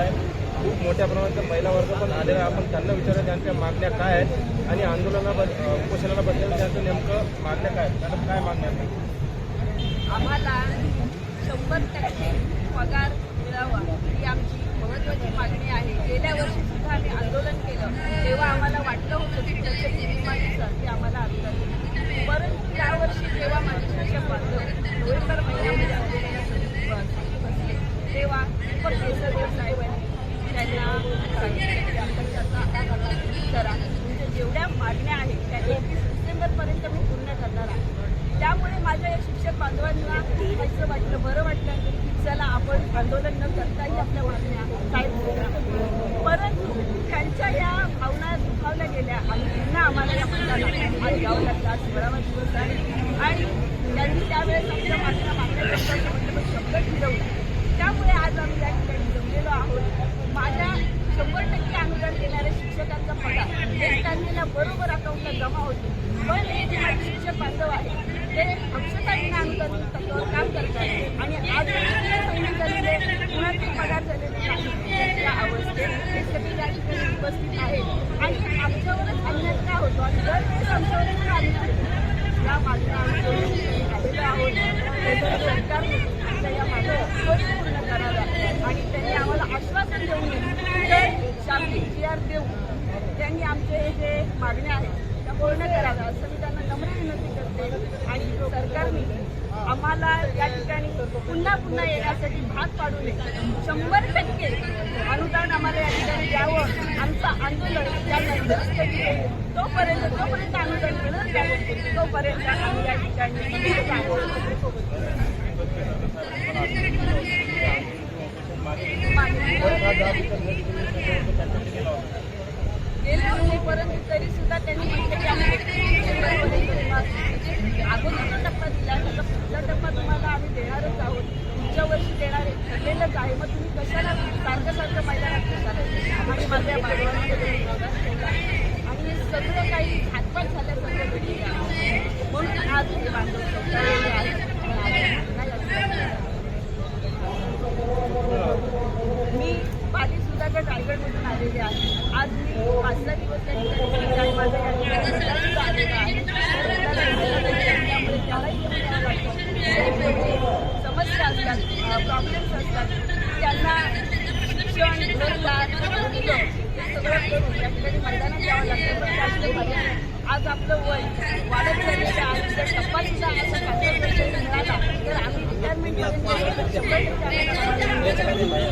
झालेला आहे. खूप मोठ्या प्रमाणात महिला वर्ग पण आलेला आहे. आपण त्यांना विचारूया त्यांच्या मागण्या काय आहेत आणि आंदोलनाबद्दल उपोषणाबद्दल त्यांचं नेमकं मागण्या काय आहेत. त्यांना काय मागण्या आम्हाला शंभर टक्के पगार मिळावा ही आमची महत्त्वाची मागणी आहे गेल्या वर्षी सुद्धा आम्ही आंदोलन केलं तेव्हा आम्हाला वाटलं होतं की त्याच्या नियमानुसार ते आम्हाला अनुदान देतील. परंतु यावर्षी जेव्हा माझे शिक्षक बांधव नोव्हेंबर महिन्यामध्ये आंदोलनासाठी बसले तेव्हा दीपक केसरकर साहेबांनी त्यांना सांगितलं की आपण त्याचा आढावा करा म्हणजे जेवढ्या मागण्या आहेत त्या एकवीस डिसेंबरपर्यंत मी पूर्ण करणार आहे त्यामुळे माझ्या या शिक्षक बांधवांना असं वाटलं बरं वाटलं की चला आपण आंदोलन न करताही आपल्या मागण्या साहेब परंतु त्यांच्या या भावना दुखावल्या गेल्या आणि पुन्हा आम्हाला या मैदानात आज यावं लागलं सोळावा दिवस आहे आणि त्यांनी त्यावेळेस आमच्या मागण्या मागण्या करताना म्हटलं शब्द ठरवला त्यामुळे आज आम्ही या ठिकाणी जमलेलो आहोत माझ्या शंभर टक्के अनुदान देणाऱ्या शिक्षकांचा पगार एक तारखेला बरोबर अकाउंटला जमा होतो. पण हे जे माझे बांधव आहेत ते अक्षतांना अनुदान काम करतात आणि आज संधी झालेले कुणाचे पगार झालेले नाही या अवस्थेत हे सगळे या ठिकाणी उपस्थित आहेत. आणि आमच्यावरच अन्याय का होतो. आणि दरवेळेस आमच्यावरच अन्याय होतो या मागण्या आम्ही करून आलेलो आहोत. त्याचं सरकारने या मागण्या त्वरित पूर्ण कराव्या आणि त्यांनी आम्हाला आश्वासन देऊन तर शाब्दिक जी आर देऊन त्यांनी आमचे हे जे मागण्या आहेत पूर्ण कराव्या असं मी त्यांना नम्र विनंती करते. आणि सरकारने आम्हाला या ठिकाणी पुन्हा पुन्हा येण्यासाठी भाग पाडू नये. शंभर टक्के अनुदान आम्हाला या ठिकाणी द्यावं. आमचं आंदोलन या नंतर तोपर्यंत जोपर्यंत अनुदान मिळत द्यावं तोपर्यंत आम्ही या ठिकाणी गेले होते परंतु तरी सुद्धा त्यांनी म्हटलं की आम्ही डिसेंबरपर्यंत तुम्हाला म्हणजे अगोदरचा टप्पा दिला आहे आता पुढचा टप्पा तुम्हाला आम्ही देणारच आहोत पुढच्या वर्षी देणार आहे. मग तुम्ही कशाला सारखं सारखं मैदानात कशाला आणि माझ्या बांधवांमध्ये विश्वास ठेवला आणि हे सगळं काही हातपात झाल्यासारखं घडलेलं आहे म्हणून आज हे बांधव स्वतःलेले आहेत आणि आज नाही असं मी पाली सुधागड रायगडमधून आलेले आहे आज मी पाच सहा दिवस त्या ठिकाणी आणि माझा या ठिकाणी मुलगा सुद्धा आलेला आहे मुलाला मुलाला त्यामुळे त्यालाही येऊन यावं लागतं. वेगवेगळे समस्या असतात प्रॉब्लेम्स असतात त्यांना शिक्षण घरदार मुलं हे सगळं करून या ठिकाणी मैदानात यावं लागतं पण त्यातले पर्याय आज आपलं वय वाढत चाललेलं आहे जर टप्पा सुद्धा असा पन्नास वर्षांनी मिळाला तर आम्ही रिटायरमेंटपर्यंत शंभर टक्के आम्हाला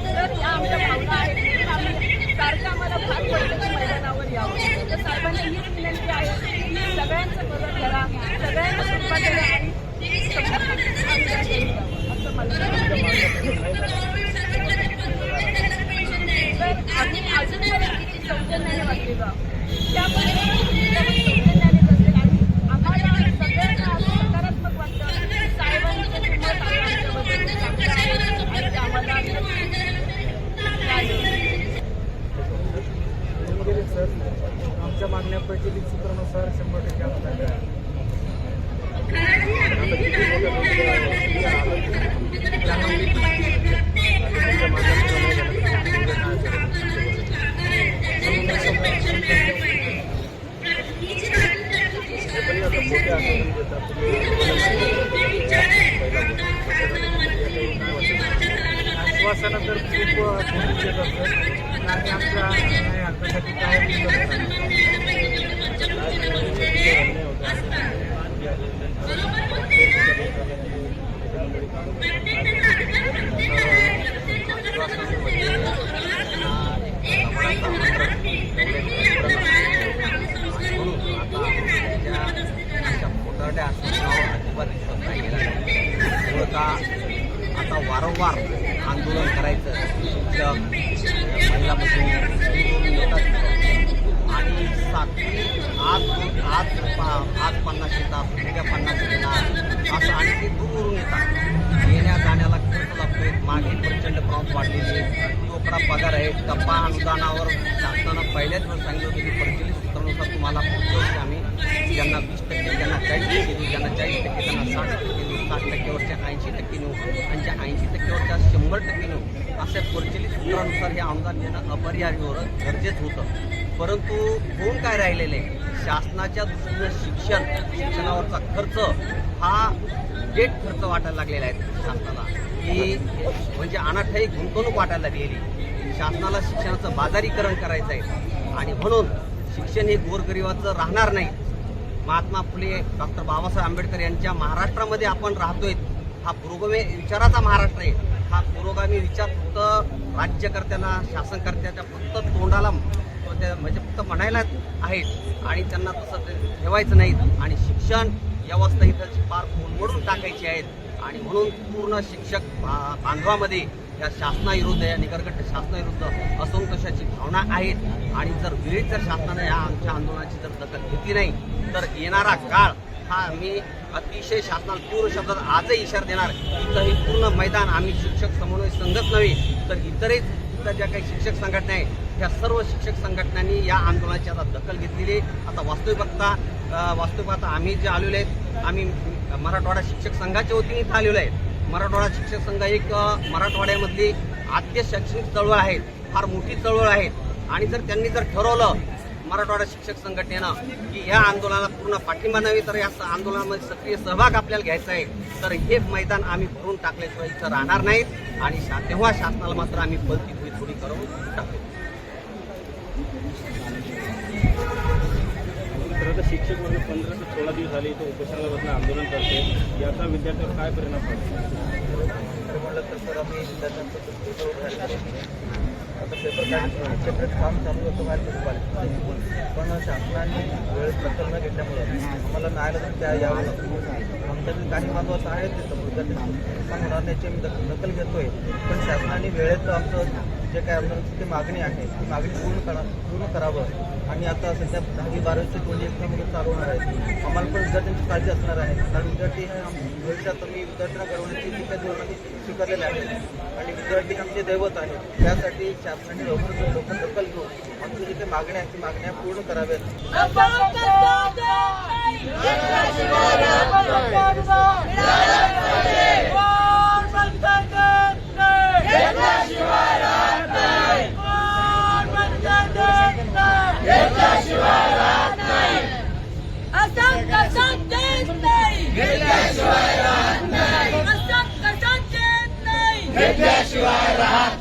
तर या आमच्या भावना आहेत तर आम्ही सारखं आम्हाला भाग पडलं की मैदानावर यावं तर साहेबांना हीच विनंती आहे की सगळ्यांचं मदत करा. सगळ्यांना सुरुवात करा आणि असं मला किती सौजन्याने वागलेलो आहोत त्यामुळे हे तर खूप मोठे आंदोलन आणि आश्वासनं तर काय येत असतात आणि आमच्या न्याय हक्कासाठी आता वारंवार आंदोलन करायचं. शिक्षक महिला मजूर येतात आणि सातवी आज आज आज पन्नास येतात उद्या पन्नास येणार असं आणि ते दूरवरून येतात. येण्या जाण्याला खर्च लागतोय. मागे प्रचंड प्रमाणात वाढलेली आहे. तोकडा पगार आहे. टप्पा अनुदानावर शासनानं पहिल्याच वेळेस सांगितलं होतं की प्रचलित तुम्हाला पुढच्या आम्ही ज्यांना वीस टक्के ज्यांना चाळीस टक्के देऊ ज्यांना चाळीस टक्के त्यांना साठ टक्के देऊ साठ टक्केवरच्या ऐंशी टक्के नेऊ आणि ज्या ऐंशी टक्केवरच्या शंभर टक्के नेऊ बाळासाहेब कोरचेली सूत्रानुसार हे अनुदान देणं अपरिहार्य होणं गरजेचं होतं. परंतु होऊन काय राहिलेलं? आहे शासनाच्या दृष्टीनं शिक्षण शिक्षणावरचा खर्च हा डेट खर्च वाटायला लागलेला आहे शासनाला. की म्हणजे अनाठाई गुंतवणूक वाटायला लागलेली. शासनाला शिक्षणाचं बाजारीकरण करायचं आहे आणि म्हणून शिक्षण हे गोरगरिबाचं राहणार नाही. महात्मा फुले डॉक्टर बाबासाहेब आंबेडकर यांच्या महाराष्ट्रामध्ये आपण राहतोय. हा पुरोगामी विचाराचा महाराष्ट्र आहे. हा पुरोगामी विचार फक्त राज्यकर्त्यांना शासनकर्त्याच्या फक्त तोंडाला त्या- म्हणजे फक्त म्हणायला आहेत. आणि त्यांना तसं ते ठेवायचं नाही. आणि शिक्षण व्यवस्था इथं फार कोलमडून टाकायची आहेत. आणि म्हणून पूर्ण शिक्षक बांधवामध्ये या शासनाविरुद्ध या निकरगट शासनाविरुद्ध असंतोषाची भावना आहेत. आणि जर वेळीच जर शासनाने या आमच्या आंदोलनाची जर दखल घेतली नाही तर येणारा काळ हा मी अतिशय शासनाला पूर्ण शब्दात आजही इशारा देणार. इथं हे पूर्ण मैदान आम्ही शिक्षक समन्वय संघच नव्हे तर इतरही इतर ज्या काही शिक्षक संघटना आहेत त्या सर्व शिक्षक संघटनांनी या आंदोलनाची आता दखल घेतलेली आहे. आता वास्तविक बघता वास्तविक पाहता आम्ही जे आलेलो आहेत आम्ही मराठवाडा शिक्षक संघाच्या वतीने इथं आलेलो आहे. मराठवाडा शिक्षक संघ एक मराठवाड्यामधली आद्य शैक्षणिक चळवळ आहे फार मोठी चळवळ आहे. आणि जर त्यांनी जर ठरवलं मराठवाडा शिक्षक संघटनेनं की या आंदोलनाला पूर्ण पाठिंबा नव्हे तर या आंदोलनामध्ये सक्रिय सहभाग आपल्याला घ्यायचा आहे तर हे मैदान आम्ही भरून टाकल्याशिवाय इथं राहणार नाहीत आणि शा तेव्हा शासनाला मात्र आम्ही बलती थोडी थोडी करून टाकू. खरं तर शिक्षक वर्ग पंधरा ते सोळा दिवस झाले इथं उपोषणाला बसणं आंदोलन करते. याचा विद्यार्थ्यावर काय परिणाम पडतो आता पेपर सेपरेट काम चालू होतं बाहेर पण शासनाने वेळेत दखल न घेतल्यामुळं आम्हाला न्यायालयातून त्या यावं लागतं आमच्यातील काही महत्वाचं आहे ते तिथं नुकसान होणार नाही याची आम्ही दखल घेतोय. पण शासनाने वेळेत आमचं जे काय आमची मागणी आहे. ती मागणी पूर्ण करा पूर्ण करावं. आणि आता सध्या दहावी बारावीचे दोन्ही एक्झाम म्हणून चालू होणार आहेत. आम्हाला पण विद्यार्थ्यांची काळजी असणार आहे. कारण विद्यार्थी भविष्यात मी विद्यार्थ्यांना घडवण्याची जी काही धोरणं स्वीकारलेले आहेत आणि विद्यार्थी आमचे दैवत आहेत त्यासाठी शासनाने लवकर लवकर दखल घेऊन आमची जी काही मागण्या आहेत ती मागण्या पूर्ण कराव्यात. घेतल्याशिवाय राहत